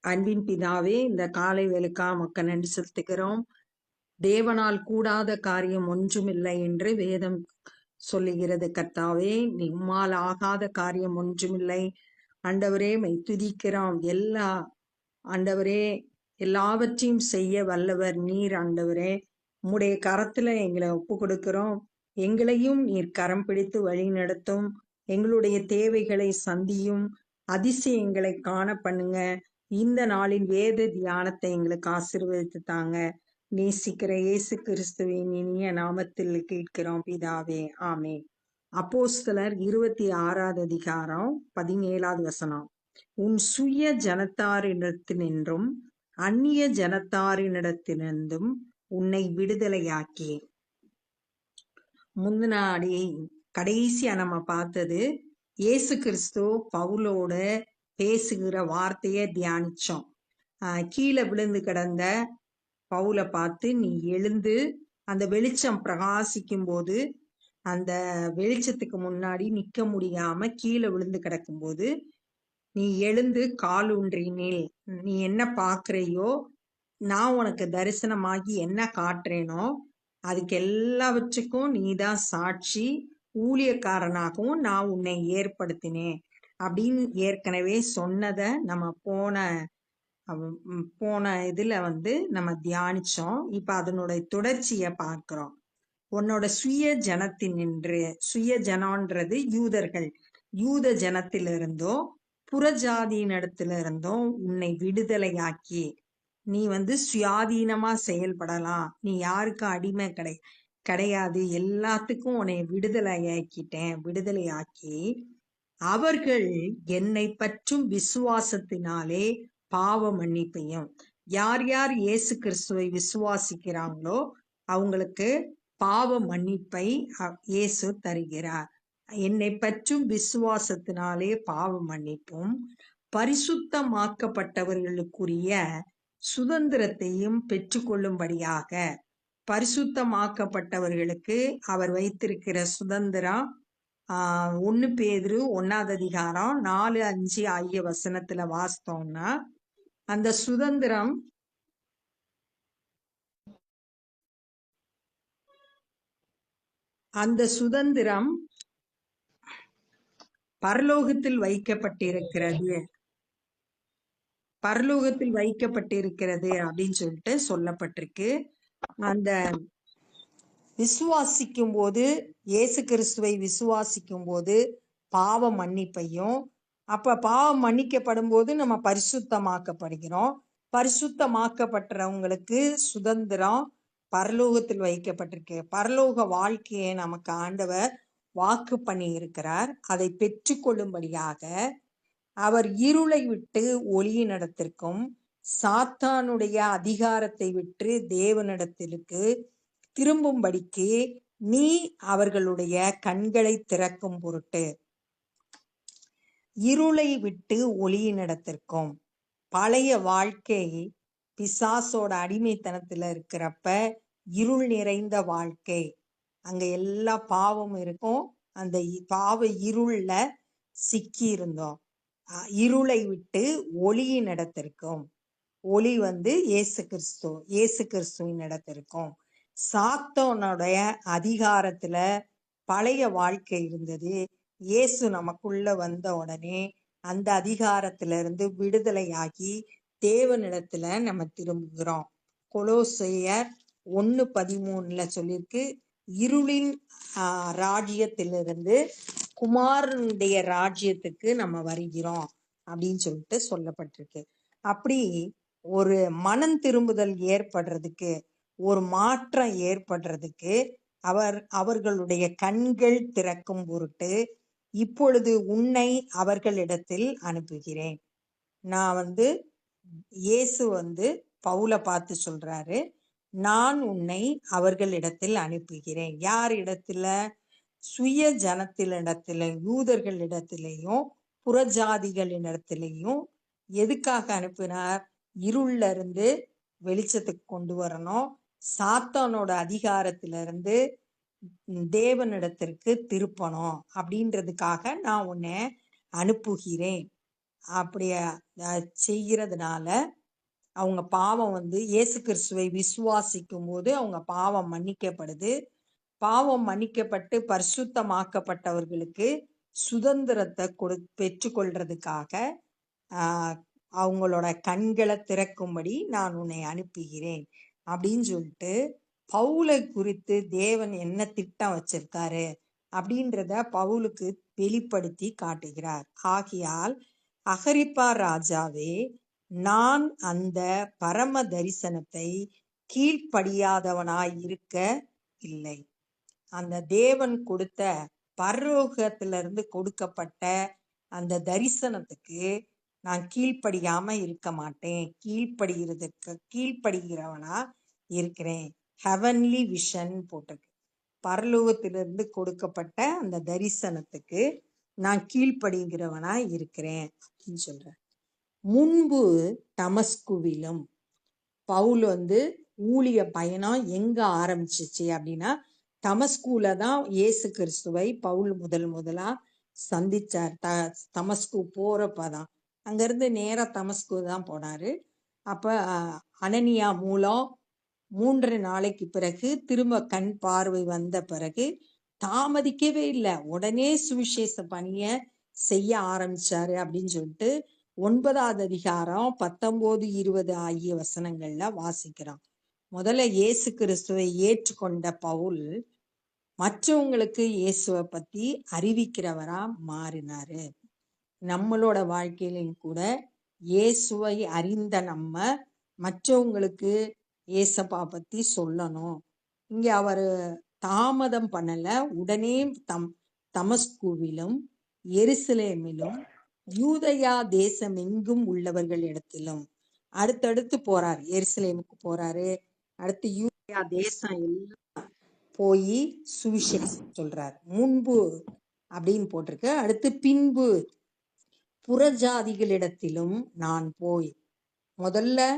அன்பின் பிதாவே இந்த காலை வேலுக்கா மக்க நன்றி செலுத்துகிறோம். தேவனால் கூடாத காரியம் ஒன்றுமில்லை என்று வேதம் சொல்லுகிறது கர்த்தாவே. நிம்மால் ஆகாத காரியம் ஒன்றுமில்லை. ஆண்டவரே மை துதிக்கிறோம். எல்லா ஆண்டவரே எல்லாவற்றையும் செய்ய வல்லவர் நீர் ஆண்டவரே. உம்முடைய கரத்துல எங்களை ஒப்பு கொடுக்கிறோம் எங்களையும் நீர் கரம் பிடித்து வழி நடத்தும். எங்களுடைய தேவைகளை சந்தியும். அதிசயங்களை காண பண்ணுங்க. இந்த நாளின் வேத தியானத்தை எங்களுக்கு ஆசிர்வதித்து தாங்க நேசிக்கிற இயேசு கிறிஸ்துவின் இனிய நாமத்தில் கேட்கிறோம் பிதாவே. ஆமே அப்போஸ்தலர் இருபத்தி ஆறாவது அதிகாரம் பதினேழாவது வசனம். உன் சுய ஜனத்தாரிடத்தினின்றும் அந்நிய ஜனத்தாரினிடத்திலிருந்தும் உன்னை விடுதலையாக்கி. முந்தினாடி கடைசியா நம்ம பார்த்தது இயேசு கிறிஸ்து பவுலோட பேசுகிற வார்த்தையை தியானிச்சோம். கீழே விழுந்து கிடந்த பவுலை பார்த்து நீ எழுந்து அந்த வெளிச்சம் பிரகாசிக்கும் போது அந்த வெளிச்சத்துக்கு முன்னாடி நிக்க முடியாம கீழே விழுந்து கிடக்கும்போது நீ எழுந்து கால் ஊன்றினில் நீ என்ன பாக்குறையோ நான் உனக்கு தரிசனமாகி என்ன காட்டுறேனோ அதுக்கு எல்லாவற்றுக்கும் நீதான் சாட்சி. ஊழியக்காரனாகவும் நான் உன்னை ஏற்படுத்தினேன். அப்படின்னு ஏற்கனவே சொன்னதை நம்ம போன போன இதுல வந்து நம்ம தியானிச்சோம். இப்போ அதனுடைய தொடர்ச்சியை பார்க்குறோம். உன்னோட சுய ஜனத்தின் நின்று சுய ஜனன்றது யூதர்கள். யூத ஜனத்திலிருந்தோ புறஜாதியினிடத்துல இருந்தும் உன்னை விடுதலையாக்கி நீ வந்து சுயாதீனமா செயல்படலாம். நீ யாருக்கும் அடிமை கிடை கிடையாது. எல்லாத்துக்கும் உன்னை விடுதலையாக்கிட்டேன் விடுதலையாக்கி அவர்கள் என்னை பற்றும் விசுவாசத்தினாலே பாவ மன்னிப்பையும் யார் யார் இயேசு கிறிஸ்துவை விசுவாசிக்கிறாங்களோ அவங்களுக்கு பாவ மன்னிப்பை இயேசு தருகிறார். என்னை பற்றும் விசுவாசத்தினாலே பாவ மன்னிப்பும் பரிசுத்தமாக்கப்பட்டவர்களுக்குரிய சுதந்திரத்தையும் பெற்றுக்கொள்ளும்படியாக பரிசுத்தமாக்கப்பட்டவர்களுக்கு அவர் வைத்திருக்கிற சுதந்திரம் ஆஹ் ஒன்னு பேதுரு ஒன்னாவது அதிகாரம் நாலு அஞ்சு ஆகிய வசனத்துல வாசித்தோம்னா அந்த சுதந்திரம் அந்த சுதந்திரம் பரலோகத்தில் வைக்கப்பட்டிருக்கிறது. பரலோகத்தில் வைக்கப்பட்டிருக்கிறது அப்படின்னு சொல்லிட்டு சொல்லப்பட்டிருக்கு. அந்த விசுவாசிக்கும் போது இயேசு கிறிஸ்துவை விசுவாசிக்கும் போது பாவ மன்னிப்பையும் அப்ப பாவம் மன்னிக்கப்படும் போது நம்ம பரிசுத்தமாக்கப்படுகிறோம். பரிசுத்தமாக்கப்பட்டவங்களுக்கு சுதந்திரம் பரலோகத்தில் வைக்கப்பட்டிருக்கு. பரலோக வாழ்க்கையை நமக்கு ஆண்டவர் வாக்கு பண்ணி இருக்கிறார் அதை பெற்றுக்கொள்ளும்படியாக அவர் இருளை விட்டு ஒளியினிடத்திற்கும் சாத்தானுடைய அதிகாரத்தை விட்டு தேவனிடத்திற்கு திரும்பும்படிக்கு நீ அவர்களுடைய கண்களை திறக்கும் பொருட்டு. இருளை விட்டு ஒளியினிடத்திற்கும். பழைய வாழ்க்கை பிசாசோட அடிமைத்தனத்துல இருக்கிறப்ப இருள் நிறைந்த வாழ்க்கை. அங்க எல்லா பாவமும் இருக்கும். அந்த பாவ இருள்ல சிக்கி இருந்தோம் இருளை விட்டு ஒளியின் இடத்திற்கும் ஒளி வந்து இயேசு கிறிஸ்து இயேசு கிறிஸ்துவின் இடத்திற்கும் சாத்தோனுடைய அதிகாரத்துல பழைய வாழ்க்கை இருந்தது. இயேசு நமக்குள்ள வந்த உடனே அந்த அதிகாரத்துல இருந்து விடுதலையாகி தேவனிடத்துல நம்ம திரும்புகிறோம். கொலோசையர் ஒன்னு பதிமூணுல சொல்லியிருக்கு இருளின் ஆஹ், ராஜ்யத்திலிருந்து குமாரனுடைய ராஜ்யத்துக்கு நம்ம வருகிறோம் அப்படின்னு சொல்லிட்டு சொல்லப்பட்டிருக்கு. அப்படி ஒரு மனம் திரும்புதல் ஏற்படுறதுக்கு ஒரு மாற்றம் ஏற்படுறதுக்கு அவர் அவர்களுடைய கண்கள் திறக்கும் பொருட்டு இப்பொழுது உன்னை அவர்களிடத்தில் அனுப்புகிறேன். நான் வந்து இயேசு வந்து பவுலை பார்த்து சொல்றாரு நான் உன்னை அவர்களிடத்தில் அனுப்புகிறேன். யார் இடத்துல? சுய ஜனத்திலிடத்துல யூதர்களிடத்திலையும் புறஜாதிகளிடத்திலையும் எதுக்காக அனுப்பினார்? இருள்ல இருந்து வெளிச்சத்துக்கு கொண்டு வரணும். சாத்தானோட அதிகாரத்துல இருந்து தேவனிடத்திற்கு திருப்பணும் அப்படின்றதுக்காக நான் உன்னை அனுப்புகிறேன். அப்படிய செய்கிறதுனால அவங்க பாவம் வந்து இயேசு கிறிஸ்துவை விசுவாசிக்கும் போது அவங்க பாவம் மன்னிக்கப்படுது. பாவம் மன்னிக்கப்பட்டு பரிசுத்தமாக்கப்பட்டவர்களுக்கு சுதந்திரத்தை கொடு பெற்றுக்கொள்றதுக்காக ஆஹ், அவங்களோட கண்களை திறக்கும்படி நான் உன்னை அனுப்புகிறேன். அப்படின்னு சொல்லிட்டு பவுலை குறித்து தேவன் என்ன திட்டம் வச்சிருக்காரு அப்படின்றத பவுலுக்கு வெளிப்படுத்தி காட்டுகிறார். ஆகையால் அகரிப்பா ராஜாவே நான் அந்த பரம தரிசனத்தை கீழ்ப்படியாதவனாய் இருக்க இல்லை. அந்த தேவன் கொடுத்த பரலோகத்திலிருந்து கொடுக்கப்பட்ட அந்த தரிசனத்துக்கு நான் கீழ்ப்படியாம இருக்க மாட்டேன். கீழ்ப்படுகிறதுக்கு கீழ்ப்படுகிறவனா இருக்கிறேன். ஹெவன்லி விஷன் போட்டிருக்கு. பரலோகத்திலிருந்து கொடுக்கப்பட்ட அந்த தரிசனத்துக்கு நான் கீழ்ப்படுகிறவனா இருக்கிறேன் அப்படின்னு சொல்றேன் முன்பு தமஸ்குவிலும் பவுல் வந்து ஊழிய பயணம் எங்க ஆரம்பிச்சிச்சு அப்படின்னா தமஸ்கூல தான் இயேசு கிறிஸ்துவை பவுல் முதல் முதலா சந்திச்சார். த தமஸ்கு போறப்பதான் அங்கிருந்து நேரா தமஸ்கு தான் போனாரு. அப்ப அனனியா மூலம் மூன்று நாளைக்கு பிறகு திரும்ப கண் பார்வை வந்த பிறகு தாமதிக்கவே இல்லை. உடனே சுவிசேஷ பணிய செய்ய ஆரம்பிச்சாரு அப்படின்னு சொல்லிட்டு ஒன்பதாவது அதிகாரம் பத்தொன்பது இருபது ஆகிய வசனங்கள்ல வாசிக்கிறோம் முதல்ல இயேசு கிறிஸ்துவை ஏற்றுக்கொண்ட பவுல் மற்றவங்களுக்கு இயேசுவை பத்தி அறிவிக்கிறவரா மாறினாரு. நம்மளோட வாழ்க்கையிலும் கூட இயேசுவை அறிந்த நம்ம மற்றவங்களுக்கு ஏசப்பா பத்தி சொல்லணும். இங்க அவரு தாமதம் பண்ணல. உடனே தம் தமஸ்குவிலும் எருசலேமிலும் யூதயா தேசம் எங்கும் உள்ளவர்கள் இடத்திலும். அடுத்தடுத்து போறார். எருசலேமுக்கு போறாரு. அடுத்து யூதயா தேசம் எல்லாம் போய் சுவிசேஷம் சொல்றார். முன்பு அப்படின்னு போட்டிருக்கு. அடுத்து பின்பு புறஜாதிகளிடத்திலும் நான் போய் முதல்ல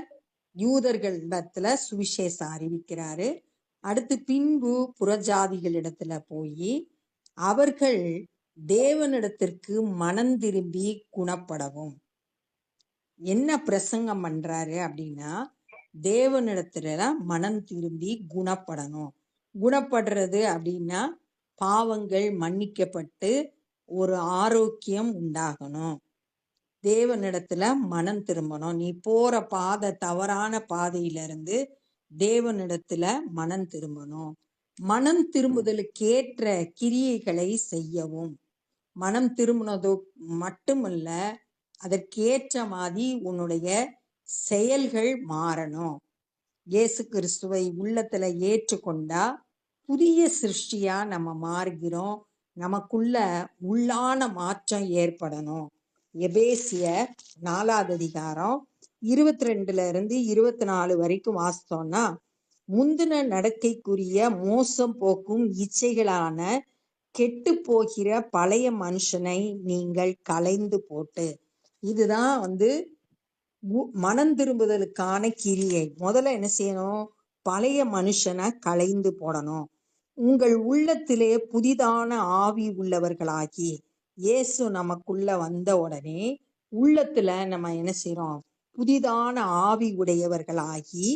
யூதர்களிடத்துல சுவிசேஷம் அறிவிக்கிறாரு. அடுத்து பின்பு புறஜாதிகளிடத்துல போய் அவர்கள் தேவனிடத்திற்கு மனம் திரும்பி குணப்படவும். என்ன பிரசங்கம் பண்றாரு அப்படின்னா தேவனிடத்துல மனம் திரும்பி குணப்படணும். குணப்படுறது அப்படின்னா பாவங்கள் மன்னிக்கப்பட்டு ஒரு ஆரோக்கியம் உண்டாகணும். தேவனிடத்துல மனம் திரும்பணும். நீ போற பாதை தவறான பாதையில இருந்து தேவனிடத்துல மனம் திரும்பணும். மனம் திரும்புதலுக்கேற்ற கிரியைகளை செய்யவும். மனம் திரும்பினதோ மட்டுமல்ல அதற்கேற்ற மாதிரி உன்னுடைய செயல்கள் மாறணும். இயேசு கிறிஸ்துவை உள்ளத்துல ஏற்றுக்கொண்டா புதிய சிருஷ்டியா நம்ம மாறுகிறோம். நமக்குள்ள உள்ளான மாற்றம் ஏற்படணும். எபேசியர் நாலாவது அதிகாரம் இருபத்தி ரெண்டுல இருந்து இருபத்தி நாலு வரைக்கும் வாசித்தோம்னா முந்தின நடக்கைக்குரிய மோசம் போக்கும் இச்சைகளான கெட்டு போகிற பழைய மனுஷனை நீங்கள் கலைந்து போட்டு. இதுதான் வந்து உ- மனம் திரும்புதலுக்கான கிரியை. முதல்ல என்ன செய்யணும்? பழைய மனுஷனை களைந்து போடணும். உங்கள் உள்ளத்திலே புதிதான ஆவி உள்ளவர்களாகி இயேசு நமக்குள்ள வந்த உடனே உள்ளத்துல நம்ம என்ன செய்யறோம் புதிதான ஆவி உடையவர்களாகி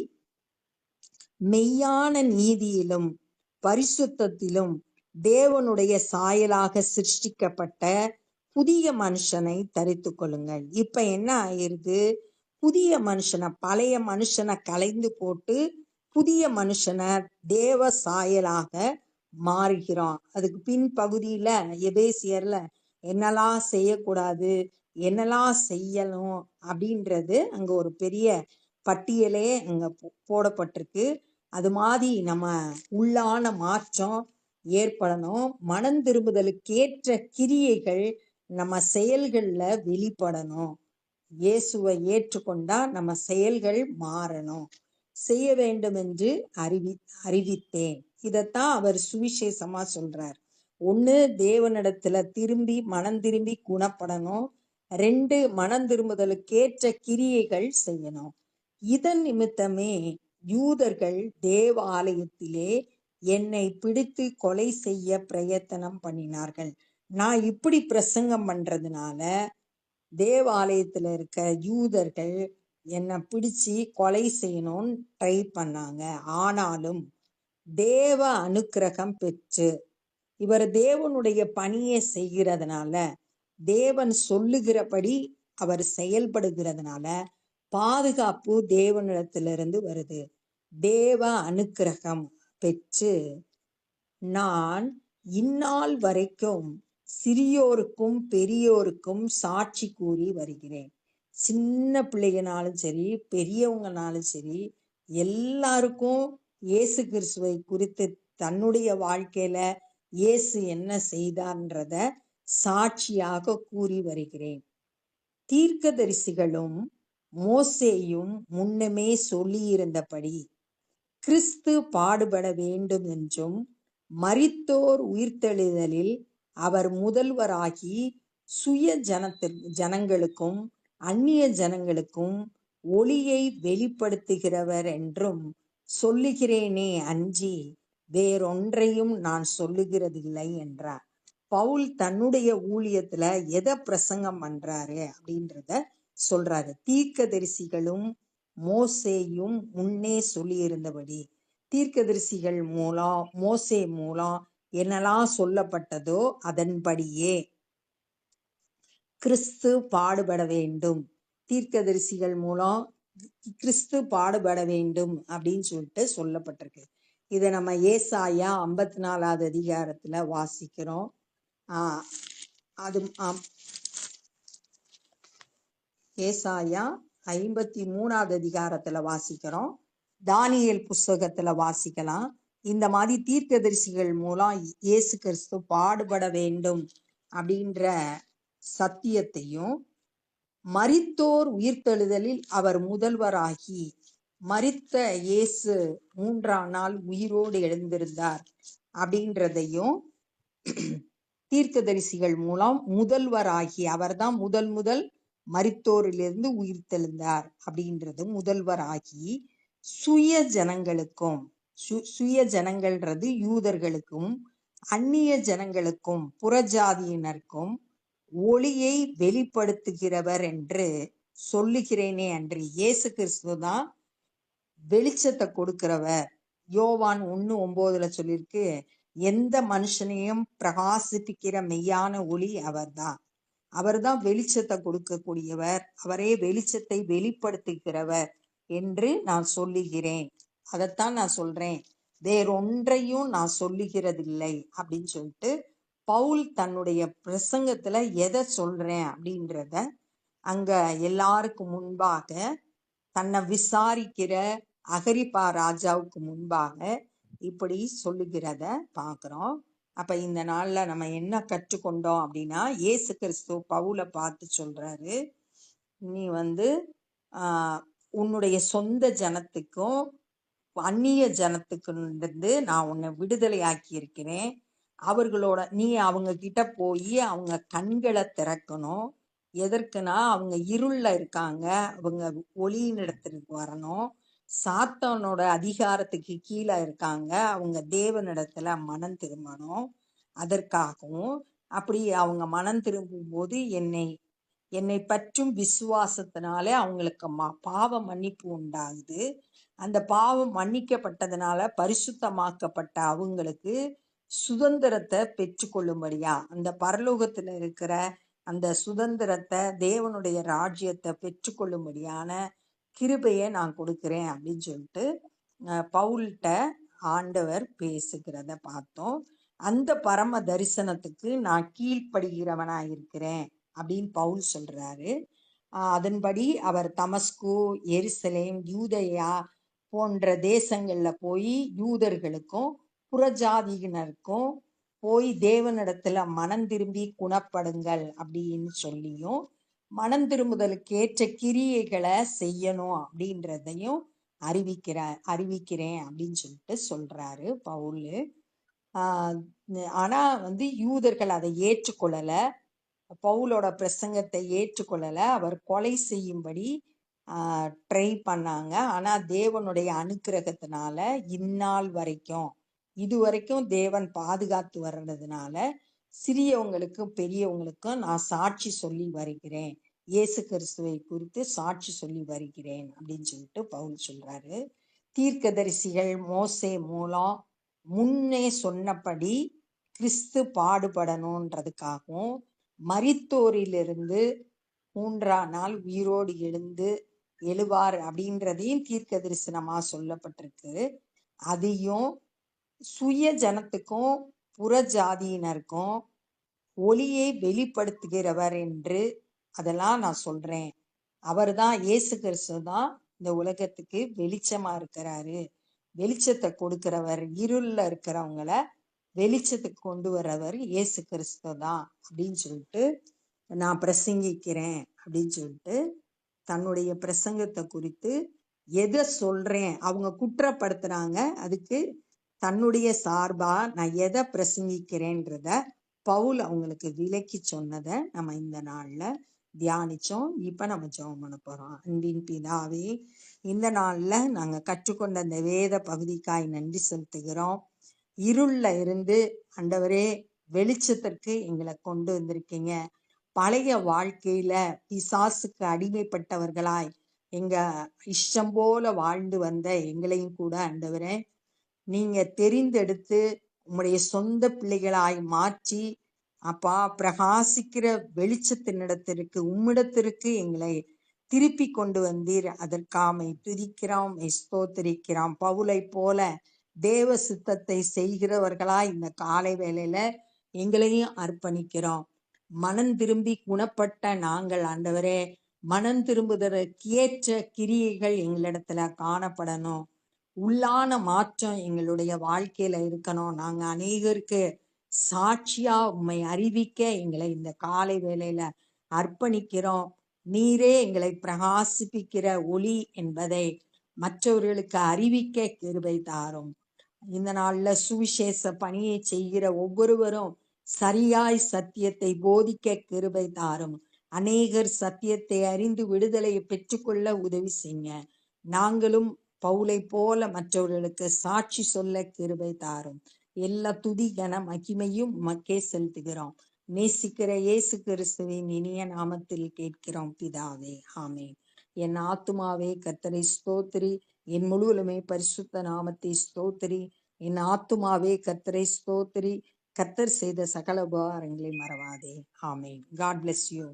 மெய்யான நீதியிலும் பரிசுத்தத்திலும் தேவனுடைய சாயலாக சிருஷ்டிக்கப்பட்ட புதிய மனுஷனை தரித்து கொள்ளுங்கள். இப்ப என்ன ஆயிருது? புதிய மனுஷனை பழைய மனுஷனை கலைந்து போட்டு புதிய மனுஷனை தேவ சாயலாக மாறுகிறோம். அதுக்கு பின் பகுதியில எபேசியர்ல என்னெல்லாம் செய்யக்கூடாது என்னெல்லாம் செய்யணும் அப்படின்றது அங்க ஒரு பெரிய பட்டியலே அங்க போ- போடப்பட்டிருக்கு. அது மாதிரி நம்ம உள்ளான மாற்றம் ஏற்படணும். மனம் திரும்புதலுக்கேற்ற கிரியைகள் நம்ம செயல்கள்ல வெளிப்படணும். இயேசுவை ஏற்றுக்கொண்டா நம்ம செயல்கள் மாறணும். செய்ய வேண்டும் என்று அறிவி அறிவித்தேன். இதைத்தான் அவர் சுவிசேஷமா சொல்றார். ஒன்று தேவனிடத்துல திரும்பி மனம் திரும்பி குணப்படணும். ரெண்டு மனம் திரும்புதலுக்கேற்ற கிரியைகள் செய்யணும். இதன் நிமித்தமே யூதர்கள் தேவாலயத்திலே என்னை பிடித்து கொலை செய்ய பிரயத்தனம் பண்ணினார்கள். நான் இப்படி பிரசங்கம் பண்றதுனால தேவாலயத்துல இருக்க யூதர்கள் என்னை பிடிச்சு கொலை செய்யணும்னு ட்ரை பண்ணாங்க. ஆனாலும் தேவ அனுக்கிரகம் பெற்று இவர் தேவனுடைய பணியை செய்கிறதுனால தேவன் சொல்லுகிறபடி அவர் செயல்படுகிறதுனால பாதுகாப்பு தேவனிடத்திலிருந்து வருது. தேவ அனுக்கிரகம் பெற்று நான் இந்நாள் வரைக்கும் சிறியோருக்கும் பெரியோருக்கும் சாட்சி கூறி வருகிறேன். சின்ன பிள்ளைகனாலும் சரி பெரியவங்கனாலும் சரி எல்லாருக்கும் இயேசு கிறிஸ்துவை குறித்து தன்னுடைய வாழ்க்கையில இயேசு என்ன செய்தார்ன்றத சாட்சியாக கூறி வருகிறேன். தீர்க்கதரிசிகளும் மோசேயும் முன்னமே சொல்லியிருந்தபடி கிறிஸ்து பாடுபட வேண்டும் என்றும் மரித்தோர் உயிர்த்தெழுதலில் அவர் முதல்வராகி சுய ஜனத்திற் ஜனங்களுக்கும் அந்நிய ஜனங்களுக்கும் ஒளியை வெளிப்படுத்துகிறவர் என்றும் சொல்லுகிறேனே அஞ்சி வேறொன்றையும் நான் சொல்லுகிறதில்லை என்றார். பவுல் தன்னுடைய ஊழியத்துல எதை பிரசங்கம் பண்றாரு அப்படின்றத சொல்றாரு. தீர்க்கதரிசிகளும் மோசேயும் முன்னே சொல்லியிருந்தபடி தீர்க்கதரிசிகள் மூலம் மோசே மூலம் என்னெல்லாம் சொல்லப்பட்டதோ அதன்படியே கிறிஸ்து பாடுபட வேண்டும். தீர்க்கதரிசிகள் மூலம் கிறிஸ்து பாடுபட வேண்டும் அப்படின்னு சொல்லிட்டு சொல்லப்பட்டிருக்கு. இதை நம்ம ஏசாயா ஐம்பத்தி நாலாவது அதிகாரத்துல வாசிக்கிறோம். ஆஹ் அது ஏசாயா ஐம்பத்தி மூணாவது அதிகாரத்துல வாசிக்கிறோம். தானியல் புஸ்தகத்துல வாசிக்கலாம். இந்த மாதிரி தீர்க்கதரிசிகள் மூலம் இயேசு கிறிஸ்து பாடுபட வேண்டும் அப்படின்ற சத்தியத்தையும் மரித்தோர் உயிர்த்தெழுதலில் அவர் முதல்வராகி மரித்த இயேசு மூன்றாம் நாள் உயிரோடு எழுந்திருந்தார். அப்படின்றதையும் தீர்க்கதரிசிகள் மூலம் முதல்வராகி அவர்தான் முதல் முதல் மரித்தோரிலிருந்து உயிர்த்தெழுந்தார் அப்படின்றது முதல்வராகி சுய ஜனங்களுக்கும் சு- சுய ஜனங்கள்ன்றது யூதர்களுக்கும் அந்நிய ஜனங்களுக்கும் புறஜாதியினருக்கும் ஒளியை வெளிப்படுத்துகிறவர் என்று சொல்லுகிறேனே அன்று இயேசு கிறிஸ்து தான் வெளிச்சத்தை கொடுக்கிறவர் யோவான் ஒன்று ஒன்பதுல சொல்லியிருக்கு எந்த மனுஷனையும் பிரகாசிப்பிக்கிற மெய்யான ஒளி அவர்தான் அவர்தான் வெளிச்சத்தை கொடுக்கக்கூடியவர் அவரே வெளிச்சத்தை வெளிப்படுத்துகிறவர் என்று நான் சொல்லுகிறேன். அதைத்தான் நான் சொல்றேன். வேறொன்றையும் நான் சொல்லுகிறதில்லை அப்படின்னு சொல்லிட்டு பவுல் தன்னுடைய பிரசங்கத்துல எதை சொல்றேன் அப்படின்றத அங்க எல்லாருக்கும் முன்பாக தன்னை விசாரிக்கிற அகரிப்பா ராஜாவுக்கு முன்பாக இப்படி சொல்லுகிறத பார்க்குறோம். அப்போ இந்த நாளில் நம்ம என்ன கற்றுக்கொண்டோம் அப்படின்னா ஏசு கிறிஸ்து பவுலை பார்த்து சொல்கிறாரு நீ வந்து உன்னுடைய சொந்த ஜனத்துக்கும் அந்நிய ஜனத்துக்கு நான் உன்னை விடுதலையாக்கி இருக்கிறேன் அவர்களோட நீ அவங்க கிட்ட போய் அவங்க கண்களை திறக்கணும். எதற்குனா அவங்க இருளில் இருக்காங்க. அவங்க ஒளியின் இடத்துக்கு வரணும். சாத்தானோட அதிகாரத்துக்கு கீழே இருக்காங்க. அவங்க தேவனிடத்துல மனம் திரும்பணும். அதற்காகவும் அப்படி அவங்க மனம் திரும்பும் போது என்னை என்னை பற்றும் விசுவாசத்தினாலே அவங்களுக்கு ம- பாவ மன்னிப்பு உண்டாகுது. அந்த பாவம் மன்னிக்கப்பட்டதுனால பரிசுத்தமாக்கப்பட்ட அவங்களுக்கு சுதந்திரத்தை பெற்றுக்கொள்ளும்படியா அந்த பரலோகத்துல இருக்கிற அந்த சுதந்திரத்தை தேவனுடைய ராஜ்யத்தை பெற்றுக்கொள்ளும்படியான கிருபையை நான் கொடுக்குறேன் அப்படின்னு சொல்லிட்டு பவுல்கிட்ட ஆண்டவர் பேசுகிறத பார்த்தோம். அந்த பரம தரிசனத்துக்கு நான் கீழ்ப்படுகிறவனா இருக்கிறேன் அப்படின்னு பவுல் சொல்றாரு. அதன்படி அவர் தமஸ்கு எருசலேம் யூதயா போன்ற தேசங்கள்ல போய் யூதர்களுக்கும் புறஜாதியினருக்கும் போய் தேவனிடத்துல மனம் திரும்பி குணப்படுங்கள் அப்படின்னு சொல்லியும் மனம் திரும்புதலுக்கு ஏற்ற கிரியைகளை செய்யணும் அப்படின்றதையும் அறிவிக்கிற அறிவிக்கிறேன் அப்படின்னு சொல்லிட்டு சொல்றாரு பவுலு. ஆனா வந்து யூதர்கள் அதை ஏற்றுக்கொள்ளல. பவுலோட பிரசங்கத்தை ஏற்றுக்கொள்ளல. அவர் கொலை செய்யும்படி ட்ரை பண்ணாங்க. ஆனா தேவனுடைய அனுக்கிரகத்தினால இந்நாள் வரைக்கும் இது வரைக்கும் தேவன் பாதுகாத்து வர்றதுனால சிறியவங்களுக்கும் பெரியவங்களுக்கும் நான் சாட்சி சொல்லி வருகிறேன். இயேசு கிறிஸ்துவை குறித்து சாட்சி சொல்லி வருகிறேன் அப்படின்னு சொல்லிட்டு பவுல் சொல்றாரு. தீர்க்கதரிசிகள் மோசே மூலம் முன்னே சொன்னபடி கிறிஸ்து பாடுபடணுன்றதுக்காகவும் மரித்தோரிலிருந்து மூன்றாம் நாள் உயிரோடு எழுந்து எழுவார் அப்படின்றதையும் தீர்க்க தரிசனமா சொல்லப்பட்டிருக்கு. அதையும் சுய ஜனத்துக்கும் புற ஜாதியினருக்கும் ஒளியை வெளிப்படுத்துகிறவர் என்று அதெல்லாம் நான் சொல்றேன். அவர்தான் இயேசு கிறிஸ்து தான் இந்த உலகத்துக்கு வெளிச்சமா இருக்கிறாரு. வெளிச்சத்தை கொடுக்கிறவர் இருள்ல இருக்கிறவங்கள வெளிச்சத்துக்கு கொண்டு வர்றவர் இயேசு கிறிஸ்து தான் அப்படின்னு சொல்லிட்டு நான் பிரசங்கிக்கிறேன் அப்படின்னு சொல்லிட்டு தன்னுடைய பிரசங்கத்தை குறித்து எதை சொல்றேன் அவங்க குற்றப்படுத்துறாங்க அதுக்கு தன்னுடைய சார்பா நான் எதை பிரசங்கிக்கிறேன்றத பவுல் அவங்களுக்கு விலக்கி சொன்னதை நம்ம இந்த நாள்ல தியானிச்சோம். இப்ப நம்ம ஜெபம் பண்ண போறோம். அன்பின் பிதாவே இந்த நாள்ல நாங்க கற்றுக்கொண்ட அந்த வேத பகுதிக்காய் நன்றி செலுத்துகிறோம். இருள்ல இருந்து அண்டவரே வெளிச்சத்திற்கு எங்களை கொண்டு வந்திருக்கீங்க. பழைய வாழ்க்கையில பிசாசுக்கு அடிமைப்பட்டவர்களாய் எங்க இஷ்டம் போல வாழ்ந்து வந்த எங்களையும் கூட அண்டவரே நீங்க தெரிந்தெடுத்து உம்முடைய சொந்த பிள்ளைகளாய் மாற்றி அப்பா பிரகாசிக்கிற வெளிச்சத்தினிடத்திற்கு உம்மிடத்திற்கு எங்களை திருப்பி கொண்டு வந்தீர். அதற்காமை துதிக்கிறோம் ஸ்தோத்திரிக்கிறோம். பவுலை போல தேவ சித்தத்தை செய்கிறவர்களாய் இந்த காலை வேளையில எங்களையும் அர்ப்பணிக்கிறோம். மனம் திரும்பி குணப்பட்ட நாங்கள் ஆண்டவரே மனம் திரும்புதற்கேற்ற கிரியைகள் எங்களிடத்துல காணப்படணும். உள்ளான மாற்றம் எங்களுடைய வாழ்க்கையில இருக்கணும். நாங்க அநேகருக்கு சாட்சியா உம்மை அறிவிக்க எங்களை இந்த காலை வேளையில அர்ப்பணிக்கிறோம். நீரே எங்களை பிரகாசிப்பிக்கிற ஒளி என்பதை மற்றவர்களுக்கு அறிவிக்க கிருபை தாரும். இந்த நாள்ல சுவிசேஷ பணியை செய்கிற ஒவ்வொருவரும் சரியாய் சத்தியத்தை போதிக்க கிருபை தாரும். அநேகர் சத்தியத்தை அறிந்து விடுதலையை பெற்றுக்கொள்ள உதவி செய்யுங்க. நாங்களும் பவுலை போல மற்றவர்களுக்கு சாட்சி சொல்ல கிருபை தாரும். எல்லா துதி கன மகிமையும் மக்கே செலுத்துகிறோம். நேசிக்கிற இயேசு கிறிஸ்துவின் இனிய நாமத்தில் கேட்கிறோம் பிதாவே ஆமென். என் ஆத்துமாவே கத்தரை ஸ்தோத்திரி. என் முழுவலுமே பரிசுத்த நாமத்தை ஸ்தோத்திரி. என் ஆத்துமாவே கத்தரை ஸ்தோத்திரி. கத்தர் செய்த சகல உபகாரங்களை மறவாதே ஆமென். God bless you